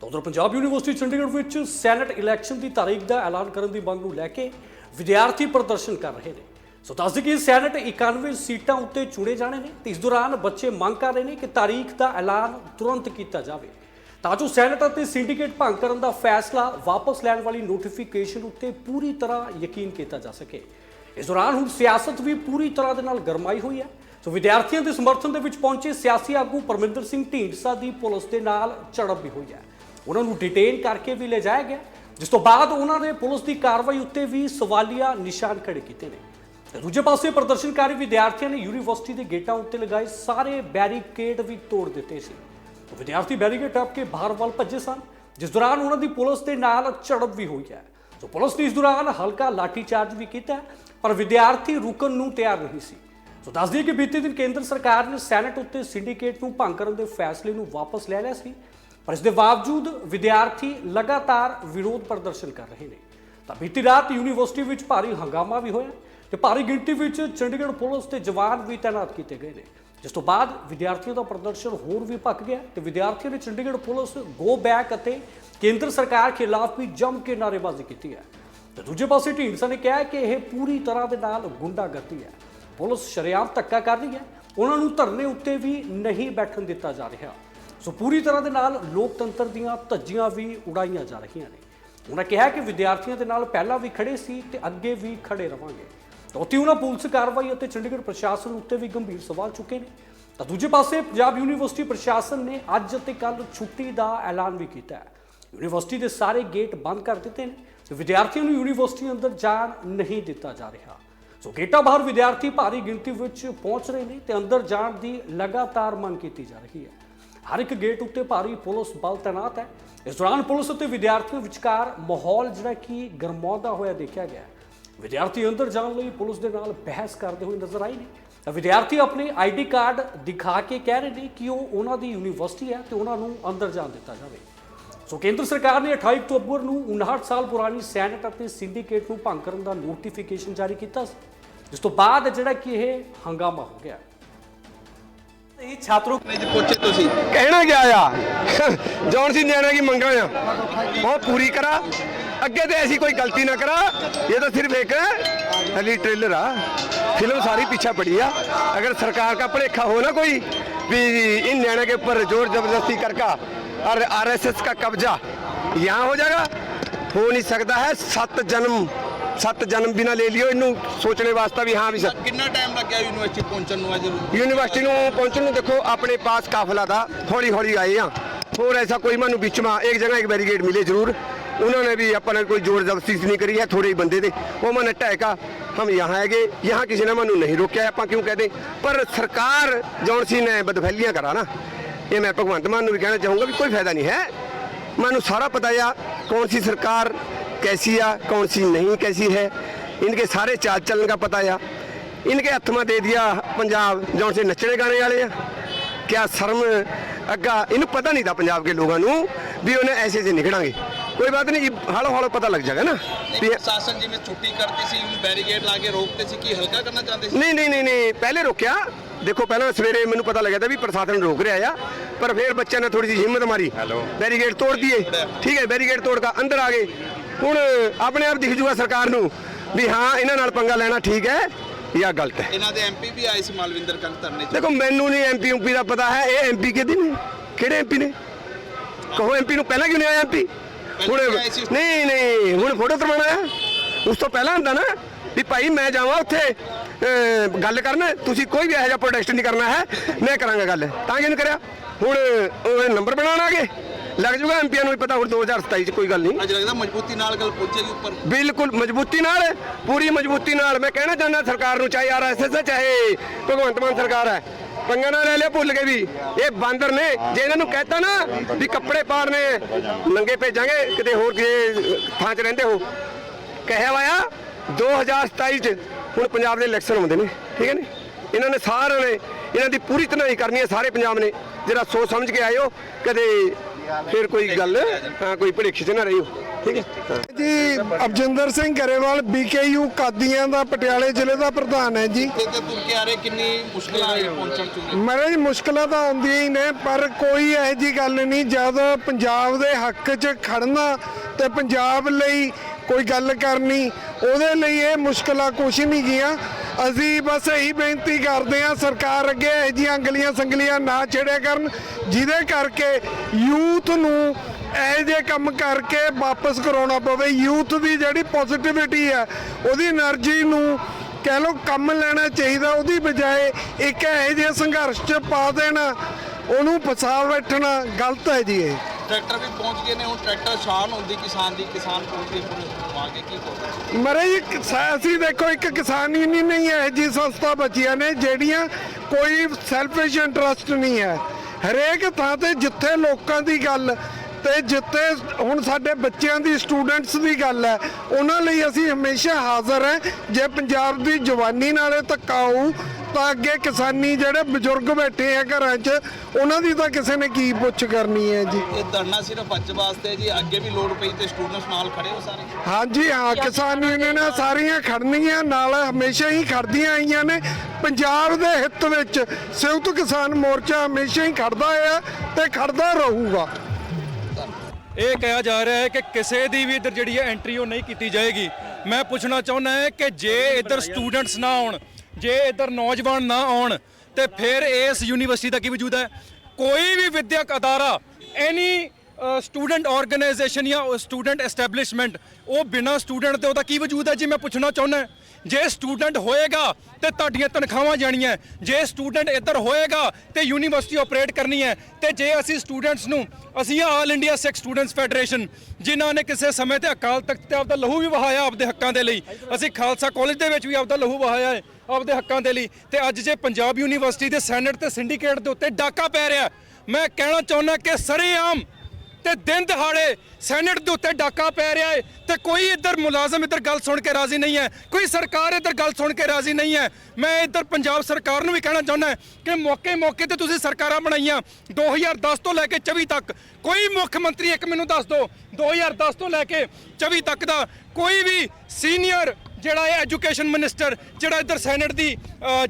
ਤਾਂ ਉਧਰ ਪੰਜਾਬ ਯੂਨੀਵਰਸਿਟੀ ਚੰਡੀਗੜ੍ਹ ਵਿੱਚ ਸੈਨੇਟ ਇਲੈਕਸ਼ਨ ਦੀ ਤਾਰੀਖ ਦਾ ਐਲਾਨ ਕਰਨ ਦੀ ਮੰਗ ਨੂੰ ਲੈ ਕੇ ਵਿਦਿਆਰਥੀ ਪ੍ਰਦਰਸ਼ਨ ਕਰ ਰਹੇ ਨੇ। ਸੋ ਦੱਸ ਕਿ ਸੈਨੇਟ 91 ਸੀਟਾਂ ਉੱਤੇ ਚੁਣੇ ਜਾਣੇ ਨੇ ਤੇ ਇਸ ਦੌਰਾਨ ਬੱਚੇ ਮੰਗ ਕਰ ਰਹੇ ਨੇ ਕਿ ਤਾਰੀਖ ਦਾ ਐਲਾਨ ਤੁਰੰਤ ਕੀਤਾ ਜਾਵੇ। ਤਾਂ ਜੋ ਸੈਨੇਟ ਅਤੇ ਸਿੰਡੀਕੇਟ ਭੰਗ ਕਰਨ ਦਾ ਫੈਸਲਾ ਵਾਪਸ ਲੈਣ ਵਾਲੀ ਨੋਟੀਫਿਕੇਸ਼ਨ ਉੱਤੇ ਪੂਰੀ ਤਰ੍ਹਾਂ ਯਕੀਨ ਕੀਤਾ ਜਾ ਸਕੇ। ਇਸ ਦੌਰਾਨ ਹੁਣ ਸਿਆਸਤ ਵੀ ਪੂਰੀ ਤਰ੍ਹਾਂ ਦੇ ਨਾਲ ਗਰਮਾਈ ਹੋਈ ਹੈ। ਸੋ ਵਿਦਿਆਰਥੀਆਂ ਦੇ ਸਮਰਥਨ ਦੇ ਵਿੱਚ ਪਹੁੰਚੇ ਸਿਆਸੀ ਆਗੂ ਪਰਮਿੰਦਰ ਸਿੰਘ ਢੀਂਡਸਾ ਦੀ ਪੁਲਿਸ ਦੇ ਨਾਲ ਝੜਪ ਵੀ ਹੋਈ ਹੈ। ਉਹਨਾਂ ਨੂੰ ਡਿਟੇਨ ਕਰਕੇ ਵੀ ਲੈ ਜਾਇਆ ਗਿਆ, ਜਿਸ ਤੋਂ ਬਾਅਦ ਉਹਨਾਂ ਨੇ ਪੁਲਿਸ ਦੀ ਕਾਰਵਾਈ ਉੱਤੇ ਵੀ ਸਵਾਲੀਆ ਨਿਸ਼ਾਨ ਖੜੇ ਕੀਤੇ ਨੇ। ਤੇ ਦੂਜੇ ਪਾਸੇ ਪ੍ਰਦਰਸ਼ਨਕਾਰੀ ਵਿਦਿਆਰਥੀਆਂ ਨੇ ਯੂਨੀਵਰਸਿਟੀ ਦੇ ਗੇਟਾਂ ਉੱਤੇ ਲਗਾਏ ਸਾਰੇ ਬੈਰੀਕੇਡ ਵੀ ਤੋੜ ਦਿੱਤੇ ਸੀ। ਵਿਦਿਆਰਥੀ ਬੈਰੀਕੇਡ ਟੱਪ ਕੇ ਬਾਹਰ ਵੱਲ ਭੱਜੇ ਸਨ, ਜਿਸ ਦੌਰਾਨ ਉਹਨਾਂ ਦੀ ਪੁਲਿਸ ਦੇ ਨਾਲ ਝੜਪ ਵੀ ਹੋਈ ਹੈ। ਸੋ ਪੁਲਿਸ ਨੇ ਇਸ ਦੌਰਾਨ ਹਲਕਾ ਲਾਠੀਚਾਰਜ ਵੀ ਕੀਤਾ, ਪਰ ਵਿਦਿਆਰਥੀ ਰੁਕਣ ਨੂੰ ਤਿਆਰ ਨਹੀਂ ਸੀ। ਸੋ ਦੱਸ ਦਈਏ ਕਿ ਬੀਤੇ ਦਿਨ ਕੇਂਦਰ ਸਰਕਾਰ ਨੇ ਸੈਨੇਟ ਉੱਤੇ ਸਿੰਡੀਕੇਟ ਨੂੰ ਭੰਗ ਕਰਨ ਦੇ ਫੈਸਲੇ ਨੂੰ ਵਾਪਸ ਲੈ ਲਿਆ ਸੀ। ਪਰ ਇਸ ਦੇ ਬਾਵਜੂਦ ਵਿਦਿਆਰਥੀ ਲਗਾਤਾਰ ਵਿਰੋਧ ਪ੍ਰਦਰਸ਼ਨ ਕਰ ਰਹੇ ਨੇ। ਤਾਂ ਬੀਤੀ ਰਾਤ ਯੂਨੀਵਰਸਿਟੀ ਵਿੱਚ ਭਾਰੀ ਹੰਗਾਮਾ ਵੀ ਹੋਇਆ ਤੇ ਭਾਰੀ ਗਿਣਤੀ ਵਿੱਚ ਚੰਡੀਗੜ੍ਹ ਪੁਲਿਸ ਤੇ ਜਵਾਨ ਵੀ ਤਾਇਨਾਤ ਕੀਤੇ ਗਏ ਨੇ। ਜਿਸ ਤੋਂ ਬਾਅਦ ਵਿਦਿਆਰਥੀਆਂ ਦਾ ਪ੍ਰਦਰਸ਼ਨ ਹੋਰ ਵੀ ਭੱਕ ਗਿਆ ਤੇ ਵਿਦਿਆਰਥੀਆਂ ਨੇ ਚੰਡੀਗੜ੍ਹ ਪੁਲਿਸ ਗੋ ਬੈਕ ਅਤੇ ਕੇਂਦਰ ਸਰਕਾਰ ਖਿਲਾਫ ਵੀ ਜੰਮ ਕੇ ਨਾਅਰੇਬਾਜ਼ੀ ਕੀਤੀ ਹੈ। ਤੇ ਦੂਜੇ ਪਾਸੇ ਢੀਂਡਸਾ ਨੇ ਕਿਹਾ ਕਿ ਇਹ ਪੂਰੀ ਤਰ੍ਹਾਂ ਦੇ ਨਾਲ ਗੁੰਡਾਗਰਦੀ ਹੈ। ਪੁਲਿਸ ਸ਼ਰੇਆਮ ਧੱਕਾ ਕਰ ਰਹੀ ਹੈ। ਉਹਨਾਂ ਨੂੰ ਧਰਨੇ ਉੱਤੇ ਵੀ ਨਹੀਂ ਬੈਠਣ ਦਿੱਤਾ ਜਾ ਰਿਹਾ। ਸੋ ਪੂਰੀ ਤਰ੍ਹਾਂ ਦੇ ਨਾਲ ਲੋਕਤੰਤਰ ਦੀਆਂ ਧੱਜੀਆਂ ਵੀ ਉਡਾਈਆਂ ਜਾ ਰਹੀਆਂ ਨੇ। ਉਹਨਾਂ ਕਿਹਾ ਕਿ ਵਿਦਿਆਰਥੀਆਂ ਦੇ ਨਾਲ ਪਹਿਲਾਂ ਵੀ ਖੜੇ ਸੀ ਤੇ ਅੱਗੇ ਵੀ ਖੜੇ ਰਵਾਂਗੇ। ਤਾਂ ਉੱਥੇ ਉਹਨਾਂ ਪੁਲਿਸ ਕਾਰਵਾਈ ਅਤੇ ਚੰਡੀਗੜ੍ਹ ਪ੍ਰਸ਼ਾਸਨ ਉੱਤੇ ਵੀ ਗੰਭੀਰ ਸਵਾਲ ਚੁੱਕੇ ਨੇ। ਤਾਂ ਦੂਜੇ ਪਾਸੇ ਪੰਜਾਬ ਯੂਨੀਵਰਸਿਟੀ ਪ੍ਰਸ਼ਾਸਨ ਨੇ ਅੱਜ ਅਤੇ ਕੱਲ ਛੁੱਟੀ ਦਾ ਐਲਾਨ ਵੀ ਕੀਤਾ ਹੈ। ਯੂਨੀਵਰਸਿਟੀ ਦੇ ਸਾਰੇ ਗੇਟ ਬੰਦ ਕਰ ਦਿੱਤੇ ਨੇ ਤੇ ਵਿਦਿਆਰਥੀਆਂ ਨੂੰ ਯੂਨੀਵਰਸਿਟੀ ਅੰਦਰ ਜਾਣ ਨਹੀਂ ਦਿੱਤਾ ਜਾ ਰਿਹਾ। ਸੋ ਗੇਟਾਂ ਬਾਹਰ ਵਿਦਿਆਰਥੀ ਭਾਰੀ ਗਿਣਤੀ ਵਿੱਚ ਪਹੁੰਚ ਰਹੇ ਨੇ ਤੇ ਅੰਦਰ ਜਾਣ ਦੀ ਲਗਾਤਾਰ ਮੰਗ ਕੀਤੀ ਜਾ ਰਹੀ ਹੈ। ਹਰ ਇੱਕ ਗੇਟ ਉੱਤੇ ਭਾਰੀ ਪੁਲਿਸ ਬਲ ਤੈਨਾਤ ਹੈ। ਇਸ ਦੌਰਾਨ ਪੁਲਿਸ ਅਤੇ ਵਿਦਿਆਰਥੀਆਂ ਵਿਚਕਾਰ ਮਾਹੌਲ ਜਿਹੜਾ ਕਿ ਗਰਮਾਉਂਦਾ ਹੋਇਆ ਦੇਖਿਆ ਗਿਆ ਵਿਦਿਆਰਥੀ ਅੰਦਰ ਜਾਣ ਲਈ ਪੁਲਿਸ ਦੇ ਨਾਲ ਬਹਿਸ ਕਰਦੇ ਹੋਏ ਨਜ਼ਰ ਆਏ ਨੇ। ਤਾਂ ਵਿਦਿਆਰਥੀ ਆਪਣੇ ਆਈਡੀ ਕਾਰਡ ਦਿਖਾ ਕੇ ਕਹਿ ਰਹੇ ਨੇ ਕਿ ਉਹ ਉਹਨਾਂ ਦੀ ਯੂਨੀਵਰਸਿਟੀ ਹੈ ਤੇ ਉਹਨਾਂ ਨੂੰ ਅੰਦਰ ਜਾਣ ਦਿੱਤਾ ਜਾਵੇ। ਸੋ ਕੇਂਦਰ ਸਰਕਾਰ ਨੇ 28 ਅਕਤੂਬਰ ਨੂੰ 59 ਸਾਲ ਪੁਰਾਣੀ ਸੈਨੇਟ ਅਤੇ ਸਿੰਡੀਕੇਟ ਨੂੰ ਭੰਗ ਕਰਨ ਦਾ ਨੋਟੀਫਿਕੇਸ਼ਨ ਜਾਰੀ ਕੀਤਾ ਸੀ। ਜਿਸ ਤੋਂ ਬਾਅਦ ਜਿਹੜਾ ਕਿ ਇਹ ਹੰਗਾਮਾ ਹੋ ਗਿਆ। ਇਹ ਛਾਤਰੋ ਕਾਲਜ ਪਹੁੰਚੇ ਤੁਸੀਂ ਕਹਿਣਾ ਗਿਆ ਆ ਜੌਨ ਸੀ ਨਿਆਣਾ ਕੀ ਮੰਗਾਂ ਆ ਉਹ ਪੂਰੀ ਕਰਾ ਅੱਗੇ ਤੇ ਐਸੀ ਕੋਈ ਗਲਤੀ ਨਾ ਕਰਾ ਇਹ ਤਾਂ ਸਿਰਫ ਇੱਕ ਹਲੀ ट्रेलर आ फिल्म सारी पीछा पड़ी आ अगर सरकार का भलेखा हो ना कोई भी इन न्याणे के ऊपर जोर जबरदस्ती करका और आरएसएस का कब्जा यहाँ हो जाएगा हो नहीं सकता है सत जन्म सत जन्म भी ना ले लियो इनू सोचने वास्ते भी हाँ भी सत ਕਿੰਨਾ ਟਾਈਮ ਲੱਗਿਆ ਯੂਨੀਵਰਸਿਟੀ ਪਹੁੰਚਣ ਨੂੰ ਅੱਜ ਯੂਨੀਵਰਸਿਟੀ ਨੂੰ ਪਹੁੰਚਣ ਨੂੰ ਦੇਖੋ अपने पास काफिला था हौली हौली आए यहाँ और ऐसा कोई मानो बीच में एक जगह एक बैरिकेड मिले जरूर उन्होंने भी अपना कोई जोर जबरदस्ती नहीं करी है थोड़े ही बंदे थे वो मैंने टहका हम यहाँ है गए यहाँ किसी ने मैं नहीं रोकया आप क्यों कहते पर सरकार जौन सी ने बदफैलियाँ करा ना ये मैं भगवंत मान भी कहना चाहूँगा कि कोई फायदा नहीं है मैं सारा पता है कौन सी सरकार कैसी आ कौन सी नहीं कैसी है इनके सारे चाल चलन का पता है इनके हथ में दे दिया पंजाब जौन से नचने गाने वाले हैं क्या शर्म ਅੱਗਾ ਇਹਨੂੰ ਪਤਾ ਨਹੀਂ ਤਾਂ ਪੰਜਾਬ ਕੇ ਲੋਕਾਂ ਨੂੰ ਵੀ ਉਹਨੇ ਐਸੇ ਐਸੇ ਨਿਕਲਾਂਗੇ ਕੋਈ ਬਾਤ ਨਹੀਂ ਹਾਲੋ ਹਾਲੋ ਪਤਾ ਲੱਗ ਜਾਏਗਾ ਨਾ ਵੀ ਪ੍ਰਸ਼ਾਸਨ ਜਿਵੇਂ ਛੁੱਟੀ ਕਰਤੀ ਸੀ ਬੈਰੀਕੇਡ ਲਾ ਕੇ ਰੋਕਤੇ ਸੀ ਕੀ ਹਲਕਾ ਕਰਨਾ ਚਾਹੁੰਦੇ ਸੀ ਨਹੀਂ ਨਹੀਂ ਨਹੀਂ ਨਹੀਂ ਪਹਿਲੇ ਰੋਕਿਆ ਦੇਖੋ ਪਹਿਲਾਂ ਸਵੇਰੇ ਮੈਨੂੰ ਪਤਾ ਲੱਗਿਆ ਤਾਂ ਵੀ ਪ੍ਰਸ਼ਾਸਨ ਰੋਕ ਰਿਹਾ ਆ ਪਰ ਫਿਰ ਬੱਚਿਆਂ ਨੇ ਥੋੜੀ ਜਿਹੀ ਹਿੰਮਤ ਮਾਰੀ ਬੈਰੀਗੇਡ ਤੋੜ ਦਈਏ ਠੀਕ ਹੈ ਬੈਰੀਗੇਡ ਤੋੜ ਕੇ ਅੰਦਰ ਆ ਗਏ ਹੁਣ ਆਪਣੇ ਆਪ ਦਿਖ ਜੂਗਾ ਸਰਕਾਰ ਨੂੰ ਵੀ ਹਾਂ ਇਹਨਾਂ ਨਾਲ ਪੰਗਾ ਲੈਣਾ ਠੀਕ ਹੈ ਜਾਂ ਗਲਤ ਹੈ। ਇਹਨਾਂ ਦੇ ਐਮਪੀ ਵੀ ਆਏ ਸੀ ਮਾਲਵਿੰਦਰ ਕੰਗ ਧਰਨੇ 'ਚ। ਦੇਖੋ ਮੈਨੂੰ ਨਹੀਂ ਐਮਪੀ ਊਪੀ ਦਾ ਪਤਾ ਹੈ ਇਹ ਐਮਪੀ ਕਿਹਦੇ ਨੇ? ਕਿਹੜੇ ਐਮਪੀ ਨੇ? ਕਹੋ ਐਮਪੀ ਨੂੰ ਪਹਿਲਾਂ ਕਿਉਂ ਨਹੀਂ ਆਇਆ ਐਮਪੀ ਹੁਣ ਵੀ ਆਏ ਸੀ। ਨਹੀਂ ਨਹੀਂ ਹੁਣ ਫੋਟੋ ਤਰਵਾਣਾ ਹੈ। ਉਸ ਤੋਂ ਪਹਿਲਾਂ ਹੁੰਦਾ ਨਾ ਵੀ ਭਾਈ ਮੈਂ ਜਾਵਾਂ ਉੱਥੇ ਅਹ, ਗੱਲ ਕਰਨ। ਤੁਸੀਂ ਕੋਈ ਵੀ ਇਹੋ ਜਿਹਾ ਪ੍ਰੋਟੈਸਟ ਨਹੀਂ ਕਰਨਾ ਹੈ। ਮੈਂ ਕਰਾਂਗਾ ਗੱਲ। ਤਾਂ ਕਿਉਂ ਨਹੀਂ ਕਰਿਆ? ਹੁਣ ਉਹ ਨੰਬਰ ਬਣਾਉਣ ਆ ਗਏ। ਲੱਗ ਜੂਗਾ ਐਮਪੀਆਂ ਨੂੰ ਵੀ ਪਤਾ ਹੁਣ 2027 ਚ ਕੋਈ ਗੱਲ ਨਹੀਂ। ਅੱਜ ਲੱਗਦਾ ਮਜ਼ਬੂਤੀ ਨਾਲ ਗੱਲ ਪਹੁੰਚੇਗੀ ਉੱਪਰ। ਬਿਲਕੁਲ ਮਜ਼ਬੂਤੀ ਨਾਲ ਪੂਰੀ ਮਜ਼ਬੂਤੀ ਨਾਲ। ਮੈਂ ਕਹਿਣਾ ਚਾਹੁੰਦਾ ਸਰਕਾਰ ਨੂੰ ਚਾਹੇ ਆਰਐਸਐਸ ਚਾਹੇ ਭਗਵੰਤ ਮਾਨ ਸਰਕਾਰ ਹੈ। ਪੰਗਾ ਨਾ ਲੈ ਲਿਆ ਭੁੱਲ ਕੇ ਵੀ। ਇਹ ਬਾਂਦਰ ਨੇ ਜੇ ਇਹਨਾਂ ਨੂੰ ਕਹਿਤਾ ਨਾ ਵੀ ਕੱਪੜੇ ਪਾੜਨੇ ਨੰਗੇ ਭੇਜਾਂਗੇ ਕਿਤੇ ਹੋਰ ਕਿਸੇ ਥਾਂ 'ਚ ਰਹਿੰਦੇ ਹੋ। ਕਹਿਆ ਵਾਇਆ 2027 ਚ ਹੁਣ ਪੰਜਾਬ ਦੇ ਇਲੈਕਸ਼ਨ ਹੁੰਦੇ ਨੇ ਠੀਕ ਹੈ ਨੇ? ਇਹਨਾਂ ਨੇ ਸਾਰਿਆਂ ਨੇ ਇਹਨਾਂ ਦੀ ਪੂਰੀ ਤਨਾਈ ਕਰਨੀ ਹੈ ਸਾਰੇ ਪੰਜਾਬ ਨੇ। ਜਿਹੜਾ ਸੋਚ ਸਮਝ ਕੇ ਆਇਓ ਕਦੇ ਫਿਰ ਕੋਈ ਗੱਲ ਹਾਂ ਕੋਈ ਭੜੇਖੀ ਚ ਨਾ ਰਹੀਓ ਠੀਕ ਹੈ। ਜੀ ਅਬਜਿੰਦਰ ਸਿੰਘ ਗਰੇਵਾਲ ਬੀਕੇਯੂ ਕਾਦੀਆਂ ਦਾ ਪਟਿਆਲੇ ਜ਼ਿਲ੍ਹੇ ਦਾ ਪ੍ਰਧਾਨ ਹੈ ਜੀ ਤੇ ਤੇ ਤੁਰ ਕੇ ਆ ਰਹੇ ਕਿੰਨੀ ਮੁਸ਼ਕਲ ਆ ਰਹੀ ਹੈ ਪਹੁੰਚਣ ਚ ਉਰੇ? ਮਹਾਰਾਜ ਮੁਸ਼ਕਲਾਂ ਤਾਂ ਆਉਂਦੀਆਂ ਹੀ ਨੇ ਪਰ ਕੋਈ ਇਹੋ ਜੀ ਗੱਲ ਨਹੀਂ ਜਦ ਪੰਜਾਬ ਦੇ ਹੱਕ 'ਚ ਖੜਨਾ ਤੇ ਪੰਜਾਬ ਲਈ ਕੋਈ ਗੱਲ ਕਰਨੀ ਉਹਦੇ ਲਈ ਇਹ ਮੁਸ਼ਕਲਾਂ ਕੁਛ ਨਹੀਂ ਗੀਆਂ ਅਸੀਂ ਬਸ ਇਹੀ ਬੇਨਤੀ ਕਰਦੇ ਹਾਂ, ਸਰਕਾਰ ਅੱਗੇ ਇਹ ਜੀਆਂ ਅੰਗਲੀਆਂ ਸੰਗਲੀਆਂ ਨਾ ਛੇੜਿਆ ਕਰਨ, ਜਿਹਦੇ ਕਰਕੇ ਯੂਥ ਨੂੰ ਇਹ ਜੇ ਕੰਮ ਕਰਕੇ ਵਾਪਸ ਕਰਾਉਣਾ ਪਵੇ। ਯੂਥ ਦੀ ਜਿਹੜੀ ਪੋਜ਼ਿਟਿਵਿਟੀ ਹੈ, ਉਹਦੀ એનર્ਜੀ ਨੂੰ ਕਹਿ ਲੋ ਕੰਮ ਲੈਣਾ ਚਾਹੀਦਾ, ਉਹਦੀ ਬਜਾਏ ਇੱਕ ਇਹ ਜੇ ਸੰਘਰਸ਼ 'ਚ ਪਾ ਦੇਣਾ, ਉਹਨੂੰ ਫਸਾ ਬੈਠਣਾ ਗਲਤ ਹੈ ਜੀ ਇਹ। ਟਰੈਕਟਰ ਵੀ ਪਹੁੰਚ ਗਏ ਨੇ, ਹੁਣ ਟਰੈਕਟਰ ਸ਼ਾਨ ਹੁੰਦੀ ਕਿਸਾਨ ਦੀ, ਕਿਸਾਨ ਪਹੁੰਚ ਗਏ ਕੇ ਕੀ ਬੋਲਦੇ ਮਰੇ ਜੀ ਕਿਸਾ- ਅਸੀਂ ਦੇਖੋ, ਇੱਕ ਕਿਸਾਨ ਯੂਨੀਅਨ ਨਹੀਂ ਹੈ ਜੀ ਸੰਸਥਾ ਬਚੀਆਂ ਨੇ, ਜਿਹੜੀਆਂ ਕੋਈ ਸੈਲਫਿਸ਼ ਇੰਟਰਸਟ ਨਹੀਂ ਹੈ। ਹਰੇਕ ਥਾਂ ਤੇ ਜਿੱਥੇ ਲੋਕਾਂ ਦੀ ਗੱਲ ਤੇ ਜਿੱਥੇ ਹੁਣ ਸਾਡੇ ਬੱਚਿਆਂ ਦੀ ਸਟੂਡੈਂਟਸ ਦੀ ਗੱਲ ਹੈ, ਉਹਨਾਂ ਲਈ ਅਸੀਂ ਹਮੇਸ਼ਾ ਹਾਜ਼ਰ ਹੈ। ਜੇ ਪੰਜਾਬ ਦੀ ਜਵਾਨੀ ਨਾਲੇ ਧੱਕਾ ਹੋਊ ਤਾਂ ਅੱਗੇ ਕਿਸਾਨੀ ਜਿਹੜੇ ਬਜ਼ੁਰਗ ਬੈਠੇ ਆ ਘਰਾਂ 'ਚ ਉਹਨਾਂ ਦੀ ਤਾਂ ਕਿਸੇ ਨੇ ਕੀ ਪੁੱਛ ਕਰਨੀ ਹੈ ਜੀ? ਇਹ ਧਰਨਾ ਸਿਰਫ ਅੱਜ ਵਾਸਤੇ ਜੀ ਅੱਗੇ ਵੀ ਲੋੜ ਪਈ ਤੇ ਸਟੂਡੈਂਟਸ ਨਾਲ ਖੜੇ ਹੋ ਸਾਰੇ। ਹਾਂਜੀ ਹਾਂ ਕਿਸਾਨ ਯੂਨੀਅਨਾਂ ਸਾਰੀਆਂ ਖੜਨਗੀਆਂ ਨਾਲ ਹਮੇਸ਼ਾ ਹੀ ਖੜਦੀਆਂ ਆਈਆਂ ਨੇ। ਪੰਜਾਬ ਦੇ ਹਿੱਤ ਵਿੱਚ ਸੰਯੁਕਤ ਕਿਸਾਨ ਮੋਰਚਾ ਹਮੇਸ਼ਾ ਹੀ ਖੜਦਾ ਹੈ ਤੇ ਖੜਦਾ ਰਹੂਗਾ। ਇਹ ਕਿਹਾ ਜਾ ਰਿਹਾ ਹੈ ਕਿ ਕਿਸੇ ਦੀ ਵੀ ਇੱਧਰ ਜਿਹੜੀ ਹੈ ਐਂਟਰੀ ਉਹ ਨਹੀਂ ਕੀਤੀ ਜਾਏਗੀ। ਮੈਂ ਪੁੱਛਣਾ ਚਾਹੁੰਦਾ ਹਾਂ ਕਿ ਜੇ ਇੱਧਰ ਸਟੂਡੈਂਟਸ ਨਾ ਆਉਣ ਜੇ ਇੱਧਰ ਨੌਜਵਾਨ ਨਾ ਆਉਣ, ਤੇ ਫਿਰ ਇਸ ਯੂਨੀਵਰਸਿਟੀ ਦਾ ਕੀ ਵਜੂਦ ਹੈ? ਕੋਈ ਵੀ ਵਿਦਿਅਕ ਅਦਾਰਾ ਐਨੀ ਸਟੂਡੈਂਟ ਆਰਗੇਨਾਈਜੇਸ਼ਨ ਜਾਂ ਸਟੂਡੈਂਟ ਐਸਟੈਬਲਿਸ਼ਮੈਂਟ ਉਹ ਬਿਨਾ ਸਟੂਡੈਂਟ ਦੇ ਉਹਦਾ ਕੀ ਵਜੂਦ ਹੈ ਜੀ? ਮੈਂ ਪੁੱਛਣਾ ਚਾਹੁੰਦਾ ਜੇ ਸਟੂਡੈਂਟ ਹੋਏਗਾ, ਤੇ ਤੁਹਾਡੀਆਂ ਤਨਖਾਹਾਂ ਜਾਣੀਆਂ ਜੇ ਸਟੂਡੈਂਟ ਇੱਧਰ ਹੋਏਗਾ, ਤੇ ਯੂਨੀਵਰਸਿਟੀ ਆਪਰੇਟ ਕਰਨੀ ਹੈ। ਤੇ ਜੇ ਅਸੀਂ ਸਟੂਡੈਂਟਸ ਨੂੰ, ਅਸੀਂ all India Sikh students federation ਜਿਨ੍ਹਾਂ ਨੇ ਕਿਸੇ ਸਮੇਂ ਤੇ ਅਕਾਲ ਤਖਤ ਤੇ ਆਪਦਾ ਲਹੂ ਵੀ ਵਹਾਇਆ ਆਪਦੇ ਹੱਕਾਂ ਦੇ ਲਈ, ਅਸੀਂ ਖਾਲਸਾ ਕਾਲਜ ਦੇ ਵਿੱਚ ਵੀ ਆਪਦਾ ਲਹੂ ਵਹਾਇਆ ਹੈ। ਆਪਦੇ ਹੱਕਾਂ ਦੇ ਲਈ ਤੇ ਅੱਜ ਜੇ ਪੰਜਾਬ ਯੂਨੀਵਰਸਿਟੀ ਦੇ ਸੈਨੇਟ ਤੇ ਸਿੰਡੀਕੇਟ ਦੇ ਉੱਤੇ ਡਾਕਾ ਪੈ ਰਿਹਾ, ਮੈਂ ਕਹਿਣਾ ਚਾਹੁੰਦਾ ਕਿ ਸਰੇਆਮ ਤੇ ਦਿਨ ਦਿਹਾੜੇ ਸੈਨੇਟ ਦੇ ਉੱਤੇ ਡਾਕਾ ਪੈ ਰਿਹਾ ਹੈ ਤੇ ਕੋਈ ਇੱਧਰ ਮੁਲਾਜ਼ਮ ਇੱਧਰ ਗੱਲ ਸੁਣ ਕੇ ਰਾਜ਼ੀ ਨਹੀਂ ਹੈ, ਕੋਈ ਸਰਕਾਰ ਇੱਧਰ ਗੱਲ ਸੁਣ ਕੇ ਰਾਜ਼ੀ ਨਹੀਂ ਹੈ। ਮੈਂ ਇੱਧਰ ਪੰਜਾਬ ਸਰਕਾਰ ਨੂੰ ਵੀ ਕਹਿਣਾ ਚਾਹੁੰਦਾ ਕਿ ਮੌਕੇ ਮੌਕੇ ਤੇ ਤੁਸੀਂ ਸਰਕਾਰਾਂ ਬਣਾਈਆਂ 2010 ਤੋਂ ਲੈ ਕੇ 24 ਤੱਕ, ਕੋਈ ਮੁੱਖ ਮੰਤਰੀ ਇੱਕ ਮੈਨੂੰ ਦੱਸ ਦਿਓ 2010 ਤੋਂ ਲੈ ਕੇ 24 ਤੱਕ ਦਾ ਕੋਈ ਵੀ ਸੀਨੀਅਰ ਜਿਹੜਾ ਹੈ ਐਜੂਕੇਸ਼ਨ ਮਿਨਿਸਟਰ ਜਿਹੜਾ ਇੱਧਰ ਸੈਨੇਟ ਦੀ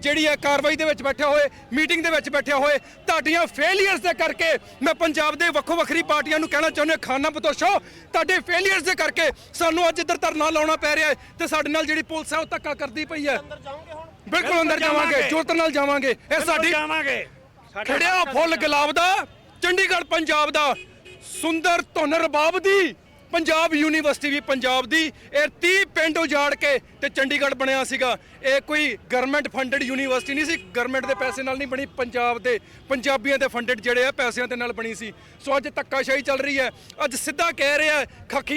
ਜਿਹੜੀ ਹੈ ਕਾਰਵਾਈ ਦੇ ਵਿੱਚ ਬੈਠਿਆ ਹੋਏ ਮੀਟਿੰਗ ਦੇ ਵਿੱਚ ਬੈਠਿਆ ਹੋਏ ਤੁਹਾਡੀਆਂ ਫੇਲਿਅਰਸ ਦੇ ਕਰਕੇ ਮੈਂ ਪੰਜਾਬ ਦੇ ਵੱਖੋ ਵੱਖਰੀ ਪਾਰਟੀਆਂ ਨੂੰ ਕਹਿਣਾ ਚਾਹੁੰਦਾ ਖਾਨਾ ਬਤੋਸ਼ੋ ਤੁਹਾਡੇ ਫੇਲਿਅਰਸ ਦੇ ਕਰਕੇ ਸਾਨੂੰ ਅੱਜ ਇੱਧਰ ਧਰਨਾ ਲਾਉਣਾ ਪੈ ਰਿਹਾ ਹੈ ਤੇ ਸਾਡੇ ਨਾਲ ਜਿਹੜੀ ਪੁਲਿਸ ਹੈ ਉਹ ਧੱਕਾ ਕਰਦੀ ਪਈ ਹੈ। ਬਿਲਕੁਲ ਅੰਦਰ ਜਾਵਾਂਗੇ ਜੁਰਤ ਨਾਲ ਜਾਵਾਂਗੇ। ਇਹ ਸਾਡੀ ਜਾਵਾਂਗੇ। ਖੜਿਆ ਫੁੱਲ ਗੁਲਾਬ ਦਾ ਚੰਡੀਗੜ੍ਹ ਪੰਜਾਬ ਦਾ ਸੁੰਦਰ ਧੁਨ ਰਬਾਬ ਦੀ ਪੰਜਾਬ ਯੂਨੀਵਰਸਿਟੀ ਵੀ ਪੰਜਾਬ ਦੀ, ਇਹ 30 ਪਿੰਡ ਉਜਾੜ ਕੇ ਤੇ ਚੰਡੀਗੜ੍ਹ ਬਣਿਆ ਸੀਗਾ। ਇਹ ਕੋਈ ਗਵਰਨਮੈਂਟ ਫੰਡਡ ਯੂਨੀਵਰਸਿਟੀ ਨਹੀਂ ਸੀ ਗਵਰਨਮੈਂਟ ਦੇ ਪੈਸੇ ਨਾਲ ਨਹੀਂ ਬਣੀ, ਪੰਜਾਬ ਦੇ ਪੰਜਾਬੀਆਂ ਦੇ ਫੰਡਡ ਜਿਹੜੇ ਆ, ਪੈਸਿਆਂ ਦੇ ਨਾਲ ਬਣੀ ਸੀ। ਸੋ ਅੱਜ ਧੱਕਾਸ਼ਾਹੀ ਚੱਲ ਰਹੀ ਹੈ। ਅੱਜ ਸਿੱਧਾ ਕਹਿ ਰਿਹਾ ਹੈ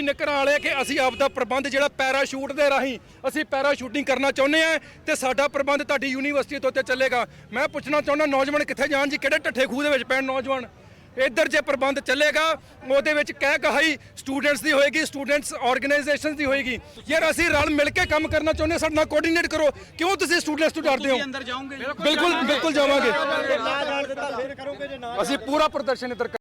ਨਿਕਰਾਂ ਵਾਲੇ ਕਿ ਅਸੀਂ ਆਪਦਾ ਪ੍ਰਬੰਧ ਜਿਹੜਾ ਪੈਰਾਸ਼ੂਟ ਦੇ ਰਾਹੀਂ ਅਸੀਂ ਪੈਰਾਸ਼ੂਟਿੰਗ ਕਰਨਾ ਚਾਹੁੰਦੇ ਆ ਤੇ ਸਾਡਾ ਪ੍ਰਬੰਧ ਤੁਹਾਡੀ ਯੂਨੀਵਰਸਿਟੀ ਤੋਂ ਉੱਤੇ ਚੱਲੇਗਾ। ਮੈਂ ਪੁੱਛਣਾ ਚਾਹੁੰਦਾ, ਨੌਜਵਾਨ ਕਿੱਥੇ ਜਾਣ ਜੀ? ਕਿਹੜੇ ਢੱਠੇ ਖੂਹ ਦੇ ਵਿੱਚ ਪੈਣ ਨੌਜਵਾਨ? ਇੱਧਰ ਜੇ ਪ੍ਰਬੰਧ ਚੱਲੇਗਾ ਉਹਦੇ ਵਿੱਚ ਕਹਿ ਕਹਾਈ ਸਟੂਡੈਂਟਸ ਦੀ ਹੋਏਗੀ ਸਟੂਡੈਂਟਸ ਆਰਗੇਨਾਈਜੇਸ਼ਨਸ ਦੀ ਹੋਏਗੀ। ਯਾਰ ਅਸੀਂ ਰਲ ਮਿਲ ਕੇ ਕੰਮ ਕਰਨਾ ਚਾਹੁੰਦੇ ਹਾਂ, ਸਾਡੇ ਨਾਲ ਕੋਆਰਡੀਨੇਟ ਕਰੋ। ਕਿਉਂ ਤੁਸੀਂ ਸਟੂਡੈਂਟਸ ਤੋਂ ਡਰਦੇ ਹੋ? ਬਿਲਕੁਲ ਬਿਲਕੁਲ ਜਾਵਾਂਗੇ। ਅਸੀਂ ਪੂਰਾ ਪ੍ਰਦਰਸ਼ਨ ਇੱਧਰ